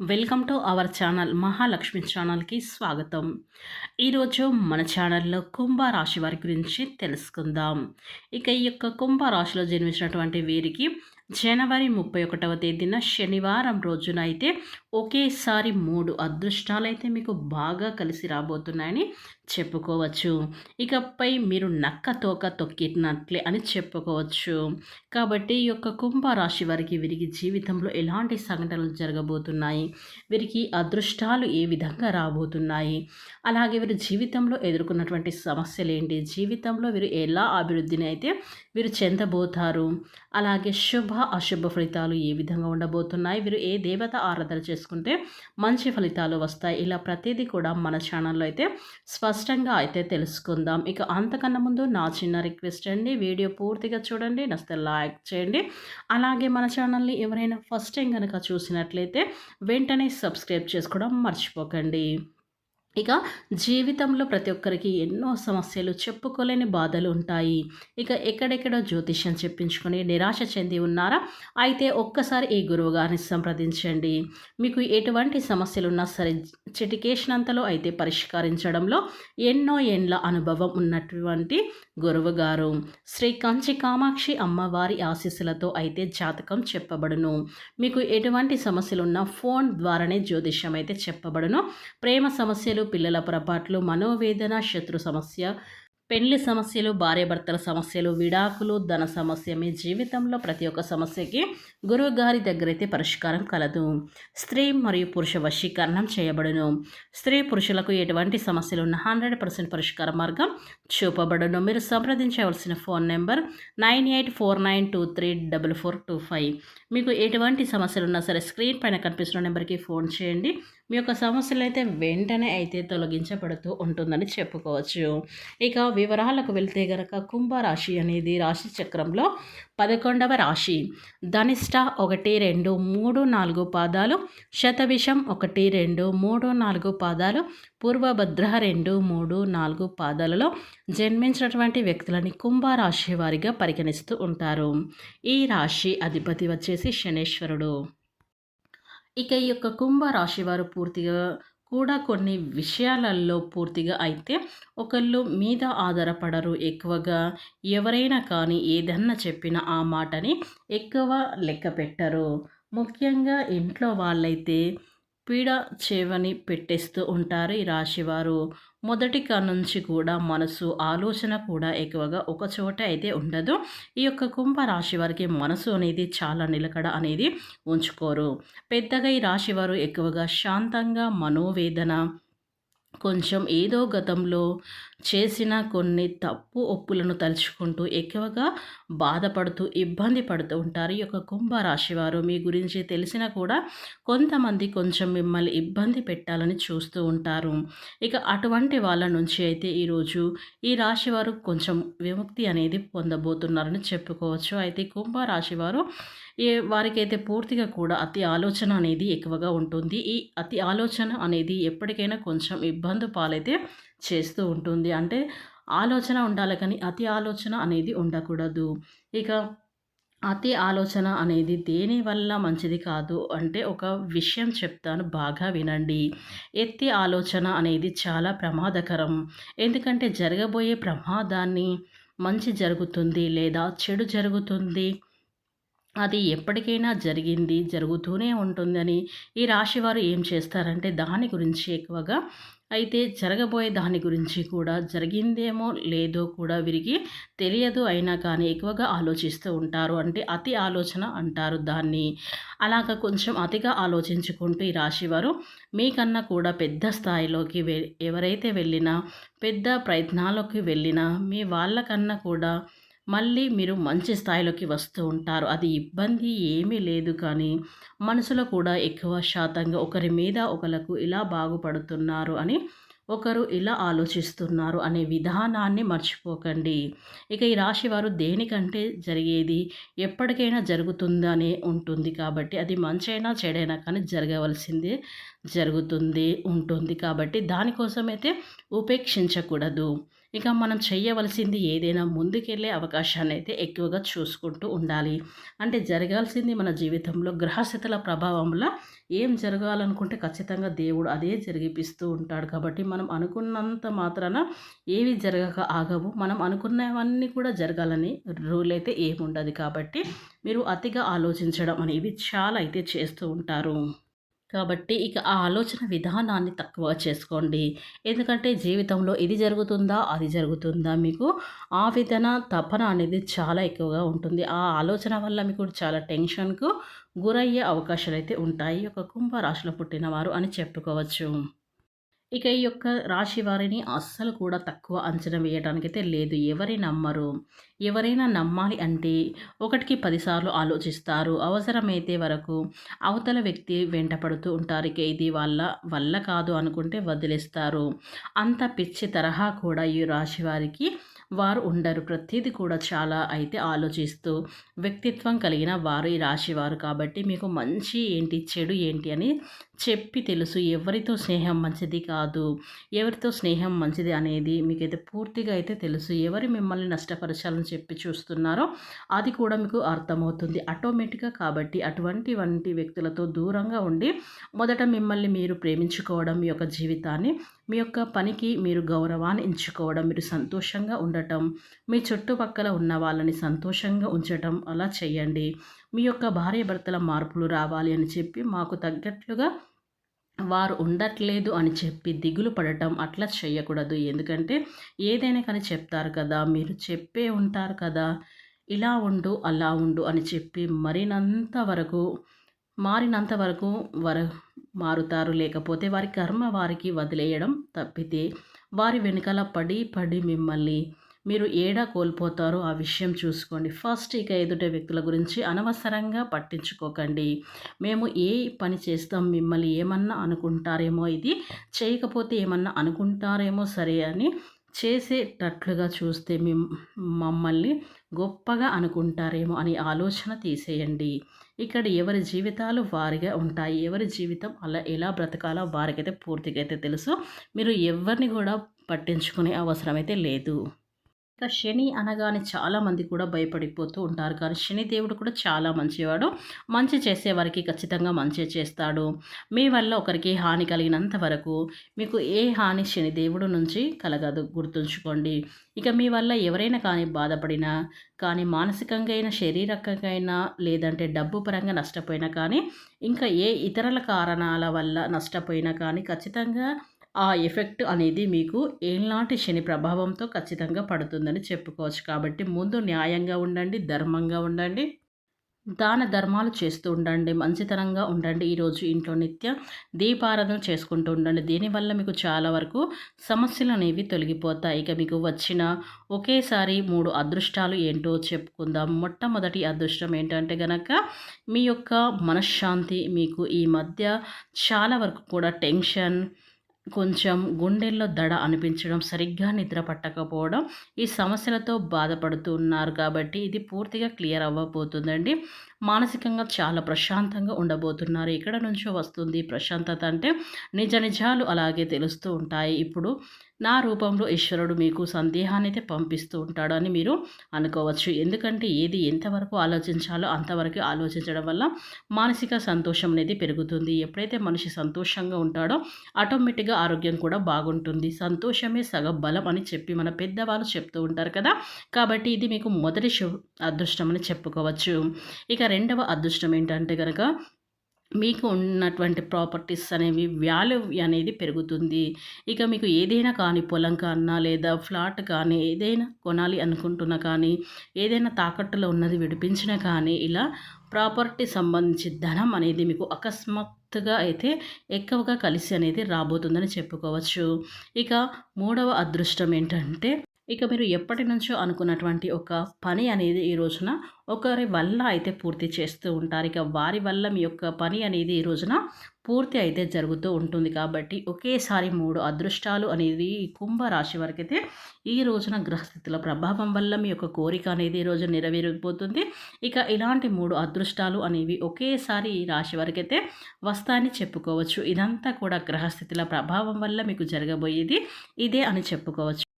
Welcome to our channel Mahalakshmi ఛానల్కి స్వాగతం. ఈరోజు మన ఛానల్లో కుంభరాశి వారి గురించి తెలుసుకుందాం. ఇక ఈ యొక్క కుంభరాశిలో జన్మించినటువంటి వీరికి జనవరి ముప్పై ఒకటవ తేదీన శనివారం రోజున అయితే ఒకేసారి మూడు అదృష్టాలు అయితే మీకు బాగా కలిసి రాబోతున్నాయని చెప్పుకోవచ్చు. ఇకపై మీరు నక్క తోక తొక్కినట్లే అని చెప్పుకోవచ్చు. కాబట్టి ఈ యొక్క కుంభరాశి వారికి వీరికి జీవితంలో ఎలాంటి సంఘటనలు జరగబోతున్నాయి? వీరికి అదృష్టాలు ఏ విధంగా రాబోతున్నాయి? అలాగే వీరు జీవితంలో ఎదుర్కొన్నటువంటి సమస్యలు ఏంటి? జీవితంలో వీరు ఎలా అభివృద్ధిని అయితే వీరు చెందబోతారు? అలాగే శుభ అశుభ ఫలితాలు ఏ విధంగా ఉండబోతున్నాయి? వీరు ఏ దేవత ఆరాధన చేసుకుంటే మంచి ఫలితాలు వస్తాయి? ఇలా ప్రతిదీ కూడా మన ఛానల్లో అయితే స్పష్టంగా అయితే తెలుసుకుందాం. ఇక అంతకన్నా ముందు నా చిన్న రిక్వెస్ట్ అండి. వీడియో పూర్తిగా చూడండి. నస్తే లైక్ చేయండి. అలాగే మన ఛానల్ని ఎవరైనా ఫస్ట్ టైం కనుక చూసినట్లయితే వెంటనే సబ్స్క్రైబ్ చేసుకోవడం మర్చిపోకండి. ఇక జీవితంలో ప్రతి ఒక్కరికి ఎన్నో సమస్యలు చెప్పుకోలేని బాధలు ఉంటాయి. ఇక ఎక్కడెక్కడ జ్యోతిష్యం చెప్పించుకొని నిరాశ చెంది ఉన్నారా? అయితే ఒక్కసారి ఈ గురువు గారిని సంప్రదించండి. మీకు ఎటువంటి సమస్యలు ఉన్నా సరే చిటికేసినంతలో అయితే పరిష్కరించడంలో ఎన్నో ఏండ్ల అనుభవం ఉన్నటువంటి గురువు గారు శ్రీ కంచి కామాక్షి అమ్మవారి ఆశీస్సులతో అయితే జాతకం చెప్పబడును. మీకు ఎటువంటి సమస్యలున్నా ఫోన్ ద్వారానే జ్యోతిష్యం అయితే చెప్పబడును. ప్రేమ సమస్యలు పిల్లల పొరపాట్లు మనోవేదన శత్రు సమస్య పెళ్ళి సమస్యలు భార్యాభర్తల సమస్యలు విడాకులు ధన సమస్య మీ జీవితంలో ప్రతి ఒక్క సమస్యకి గురువు గారి దగ్గరైతే పరిష్కారం కలదు. స్త్రీ మరియు పురుష వశీకరణం చేయబడును. స్త్రీ పురుషులకు ఎటువంటి సమస్యలు ఉన్న హండ్రెడ్ పర్సెంట్ పరిష్కార మార్గం చూపబడును. మీరు సంప్రదించవలసిన phone number nine eight four nine two three double four two five. మీకు ఎటువంటి సమస్యలు ఉన్నా సరే స్క్రీన్ పైన కనిపిస్తున్న నెంబర్కి ఫోన్ చేయండి. మీ యొక్క సమస్యలు అయితే వెంటనే అయితే తొలగించబడుతూ ఉంటుందని చెప్పుకోవచ్చు. ఇక వివరాలకు వెళ్తే గనక కుంభరాశి అనేది రాశి చక్రంలో పదకొండవ రాశి. ధనిష్ట ఒకటి రెండు మూడు నాలుగు పాదాలు శతవిషం ఒకటి రెండు మూడు నాలుగు పాదాలు పూర్వభద్ర రెండు మూడు నాలుగు పాదాలలో జన్మించినటువంటి వ్యక్తులని కుంభరాశి వారిగా పరిగణిస్తూ ఉంటారు. ఈ రాశి అధిపతి వచ్చేసి శనేశ్వరుడు. ఇక ఈ యొక్క కుంభరాశి వారు పూర్తిగా కూడా కొన్ని విషయాలలో పూర్తిగా అయితే ఒకళ్ళు మీద ఆధారపడరు. ఎక్కువగా ఎవరైనా కానీ ఏదన్నా చెప్పినా ఆ మాటని ఎక్కువ లెక్క పెట్టరు. ముఖ్యంగా ఇంట్లో వాళ్ళైతే పీడ చేవని పెట్టేస్తూ ఉంటారు ఈ రాశివారు. మొదటి నుంచి కూడా మనసు ఆలోచన కూడా ఎక్కువగా ఒక చోట అయితే ఉండదు. ఈ యొక్క కుంభ రాశి వారికి మనసు అనేది చాలా నిలకడ అనేది ఉంచుకోరు. పెద్దగా ఈ రాశి వారు ఎక్కువగా శాంతంగా మనోవేదన కొంచెం ఏదో గతంలో చేసిన కొన్ని తప్పు ఒప్పులను తలుచుకుంటూ ఎక్కువగా బాధపడుతూ ఇబ్బంది పడుతూ ఉంటారు ఈ యొక్క కుంభరాశి వారు. మీ గురించి తెలిసినా కూడా కొంతమంది కొంచెం మిమ్మల్ని ఇబ్బంది పెట్టాలని చూస్తూ ఉంటారు. ఇక అటువంటి వాళ్ళ నుంచి అయితే ఈరోజు ఈ రాశి వారు కొంచెం విముక్తి అనేది పొందబోతున్నారని చెప్పుకోవచ్చు. అయితే కుంభరాశి వారు ఏ వారికైతే పూర్తిగా కూడా అతి ఆలోచన అనేది ఎక్కువగా ఉంటుంది. ఈ అతి ఆలోచన అనేది ఎప్పటికైనా కొంచెం ఇబ్బంది పాలైతే చేస్తూ ఉంటుంది. అంటే ఆలోచన ఉండాలి కానీ అతి ఆలోచన అనేది ఉండకూడదు. ఇక అతి ఆలోచన అనేది దేని వల్ల మంచిది కాదు అంటే ఒక విషయం చెప్తాను బాగా వినండి. ఎత్తి ఆలోచన అనేది చాలా ప్రమాదకరం. ఎందుకంటే జరగబోయే ప్రమాదాన్ని మంచి జరుగుతుంది లేదా చెడు జరుగుతుంది. అది ఎప్పటికైనా జరిగింది జరుగుతూనే ఉంటుందని ఈ రాశివారు ఏం చేస్తారంటే దాని గురించి ఎక్కువగా అయితే జరగబోయే దాని గురించి కూడా జరిగిందేమో లేదో కూడా వీరికి తెలియదు అయినా కానీ ఎక్కువగా ఆలోచిస్తూ ఉంటారు. అంటే అతి ఆలోచన అంటారు దాన్ని. అలాగ కొంచెం అతిగా ఆలోచించుకుంటూ ఈ రాశివారు మీకన్నా కూడా పెద్ద స్థాయిలోకి వె ఎవరైతే వెళ్ళినా పెద్ద ప్రయత్నాలకి వెళ్ళినా మీ వాళ్ళకన్నా కూడా మళ్ళీ మీరు మంచి స్థాయిలోకి వస్తూ ఉంటారు. అది ఇబ్బంది ఏమీ లేదు కానీ మనసులో కూడా ఎక్కువ శాతంగా ఒకరి మీద ఒకరికి ఇలా బాగుపడుతున్నారు అని ఒకరు ఇలా ఆలోచిస్తున్నారు అనే విధానాన్ని మర్చిపోకండి. ఇక ఈ రాశి వారు దేనికంటే జరిగేది? ఎప్పటికైనా జరుగుతుందనే ఉంటుంది కాబట్టి అది మంచైనా చెడైనా కానీ జరగవలసిందే జరుగుతుంది ఉంటుంది కాబట్టి దానికోసమైతే ఉపేక్షించకూడదు. ఇక మనం చేయవలసింది ఏదైనా ముందుకెళ్ళే అవకాశాన్ని అయితే ఎక్కువగా చూసుకుంటూ ఉండాలి. అంటే జరగాల్సింది మన జీవితంలో గ్రహస్థితుల ప్రభావంలో ఏం జరగాలనుకుంటే ఖచ్చితంగా దేవుడు అదే జరిగిపిస్తూ ఉంటాడు. కాబట్టి మనం అనుకున్నంత మాత్రాన ఏవి జరగక ఆగవు. మనం అనుకున్నవన్నీ కూడా జరగాలని రూల్ అయితే ఏముండదు. కాబట్టి మీరు అతిగా ఆలోచించడం అనేవి చాలా అయితే చేస్తూ ఉంటారు. కాబట్టి ఇక ఆ ఆలోచన విధానాన్ని తక్కువ చేసుకోండి. ఎందుకంటే జీవితంలో ఇది జరుగుతుందా అది జరుగుతుందా మీకు ఆ విధన తపన అనేది చాలా ఎక్కువగా ఉంటుంది. ఆ ఆలోచన వల్ల మీకు చాలా టెన్షన్కు గురయ్యే అవకాశాలు అయితే ఉంటాయి. ఒక కుంభరాశిలో రాశిలో పుట్టినవారు అని చెప్పుకోవచ్చు. ఇక ఈ యొక్క రాశి వారిని అస్సలు కూడా తక్కువ అంచనా వేయడానికైతే లేదు. ఎవరి నమ్మరు? ఎవరైనా నమ్మాలి అంటే ఒకటికి పదిసార్లు ఆలోచిస్తారు. అవసరమైతే వరకు అవతల వ్యక్తి వెంటపడుతూ ఉంటారు. ఇక ఇది వాళ్ళ వల్ల కాదు అనుకుంటే వదిలేస్తారు. అంత పిచ్చి తరహా కూడా ఈ రాశి వారికి వారు ఉండరు. ప్రతిదీ కూడా చాలా అయితే ఆలోచిస్తూ వ్యక్తిత్వం కలిగిన వారు ఈ రాశివారు కాబట్టి మీకు మంచి ఏంటి చెడు ఏంటి అని చెప్పి తెలుసు ఎవరితో స్నేహం మంచిది కాదు ఎవరితో స్నేహం మంచిది అనేది మీకైతే పూర్తిగా అయితే తెలుసు. ఎవరు మిమ్మల్ని నష్టపరచాలని చెప్పి చూస్తున్నారో అది కూడా మీకు అర్థమవుతుంది. ఆటోమేటిక్గా కాబట్టి అటువంటి వంటి వ్యక్తులతో దూరంగా ఉండి మొదట మిమ్మల్ని మీరు ప్రేమించుకోవడం మీ యొక్క జీవితాన్ని మీ యొక్క పనికి మీరు గౌరవాన్ని ఎంచుకోవడం మీరు సంతోషంగా ఉండటం మీ చుట్టుపక్కల ఉన్న వాళ్ళని సంతోషంగా ఉంచటం అలా చేయండి. మీ యొక్క భార్య భర్తల మార్పులు రావాలి అని చెప్పి మాకు తగ్గట్లుగా వారు ఉండట్లేదు అని చెప్పి దిగులు పడటం అట్లా చేయకూడదు ఎందుకంటే ఏదైనా కానీ చెప్తారు కదా మీరు చెప్పే ఉంటారు కదా ఇలా ఉండు అలా ఉండు అని చెప్పి మరినంత వరకు మారినంత వరకు వర మారుతారు. లేకపోతే వారి కర్మ వారికి వదిలేయడం తప్పితే వారి వెనకాల పడి పడి మిమ్మల్ని మీరు ఏడా కోల్పోతారో ఆ విషయం చూసుకోండి. ఫస్ట్ ఇక ఎదుట వ్యక్తుల గురించి అనవసరంగా పట్టించుకోకండి. మేము ఏ పని చేస్తాం మిమ్మల్ని ఏమన్నా అనుకుంటారేమో ఇది చేయకపోతే ఏమన్నా అనుకుంటారేమో సరే అని చేసేటట్లుగా చూస్తే మీ మమ్మల్ని గొప్పగా అనుకుంటారేమో అని ఆలోచన తీసేయండి. ఇక్కడ ఎవరి జీవితాలు వారిగా ఉంటాయి ఎవరి జీవితం అలా ఎలా బ్రతకాలో వారికైతే పూర్తిగా అయితే తెలుసు. మీరు ఎవరిని కూడా పట్టించుకునే అవసరం అయితే లేదు. ఇక శని అనగానే చాలామంది కూడా భయపడిపోతూ ఉంటారు. కానీ శని దేవుడు కూడా చాలా మంచివాడు. మంచి చేసేవారికి ఖచ్చితంగా మంచి చేస్తాడు. మీ వల్ల ఒకరికి హాని కలిగినంత వరకు మీకు ఏ హాని శని దేవుడు నుంచి కలగదు. గుర్తుంచుకోండి. ఇక మీ వల్ల ఎవరైనా కానీ బాధపడినా కానీ మానసికంగా అయినా శారీరకంగా అయినా లేదంటే డబ్బు పరంగా నష్టపోయినా కానీ ఇంకా ఏ ఇతరుల కారణాల వల్ల నష్టపోయినా కానీ ఖచ్చితంగా ఆ ఎఫెక్ట్ అనేది మీకు ఏలాంటి శని ప్రభావంతో ఖచ్చితంగా పడుతుందని చెప్పుకోవచ్చు. కాబట్టి ముందు న్యాయంగా ఉండండి ధర్మంగా ఉండండి దాన ధర్మాలు చేస్తూ ఉండండి మంచితనంగా ఉండండి. ఈరోజు ఇంట్లో నిత్య దీపారాధన చేసుకుంటూ ఉండండి. దీనివల్ల మీకు చాలా వరకు సమస్యలు అనేవి తొలగిపోతాయి. ఇక మీకు వచ్చిన ఒకేసారి మూడు అదృష్టాలు ఏంటో చెప్పుకుందాం. మొట్టమొదటి అదృష్టం ఏంటంటే గనక మీ యొక్క మనశ్శాంతి మీకు ఈ మధ్య చాలా వరకు కూడా టెన్షన్ కొంచెం గుండెల్లో దడ అనిపించడం సరిగ్గా నిద్ర పట్టకపోవడం ఈ సమస్యలతో బాధపడుతున్నారు కాబట్టి ఇది పూర్తిగా క్లియర్ అవ్వబోతుందండి. మానసికంగా చాలా ప్రశాంతంగా ఉండబోతున్నారు. ఇక్కడ నుంచో వస్తుంది ప్రశాంతత అంటే నిజ నిజాలు అలాగే తెలుస్తూ ఉంటాయి. ఇప్పుడు నా రూపంలో ఈశ్వరుడు మీకు సందేహాన్ని అయితే పంపిస్తూ ఉంటాడని మీరు అనుకోవచ్చు. ఎందుకంటే ఏది ఎంతవరకు ఆలోచించాలో అంతవరకు ఆలోచించడం వల్ల మానసిక సంతోషం అనేది పెరుగుతుంది. ఎప్పుడైతే మనిషి సంతోషంగా ఉంటాడో ఆటోమేటిక్గా ఆరోగ్యం కూడా బాగుంటుంది. సంతోషమే సగ బలం అని చెప్పి మన పెద్దవాళ్ళు చెప్తూ ఉంటారు కదా. కాబట్టి ఇది మీకు మొదటి అదృష్టం అని చెప్పుకోవచ్చు. ఇక రెండవ అదృష్టం ఏంటంటే కనుక మీకు ఉన్నటువంటి ప్రాపర్టీస్ అనేవి వాల్యూ అనేది పెరుగుతుంది. ఇక మీకు ఏదైనా కానీ పొలం కన్నా లేదా ఫ్లాట్ కానీ ఏదైనా కొనాలి అనుకుంటున్నా కానీ ఏదైనా తాకట్టులో ఉన్నది విడిపించినా కానీ ఇలా ప్రాపర్టీ సంబంధించి ధనం అనేది మీకు అకస్మాత్తుగా అయితే ఎక్కువగా కలిసి అనేది రాబోతుందని చెప్పుకోవచ్చు. ఇక మూడవ అదృష్టం ఏంటంటే ఇక మీరు ఎప్పటి నుంచో అనుకున్నటువంటి ఒక పని అనేది ఈ రోజున ఒకరి వల్ల అయితే పూర్తి చేస్తూ ఉంటారు. ఇక వారి వల్ల మీ యొక్క పని అనేది ఈ రోజున పూర్తి అయితే జరుగుతూ ఉంటుంది. కాబట్టి ఒకేసారి మూడు అదృష్టాలు అనేది కుంభరాశి వరకు అయితే ఈ రోజున గ్రహస్థితుల ప్రభావం వల్ల మీ యొక్క కోరిక అనేది ఈ రోజు నెరవేరిపోతుంది. ఇక ఇలాంటి మూడు అదృష్టాలు అనేవి ఒకేసారి ఈ రాశి వరకు అయితే వస్తాయని చెప్పుకోవచ్చు. ఇదంతా కూడా గ్రహస్థితుల ప్రభావం వల్ల మీకు జరగబోయేది ఇదే అని చెప్పుకోవచ్చు.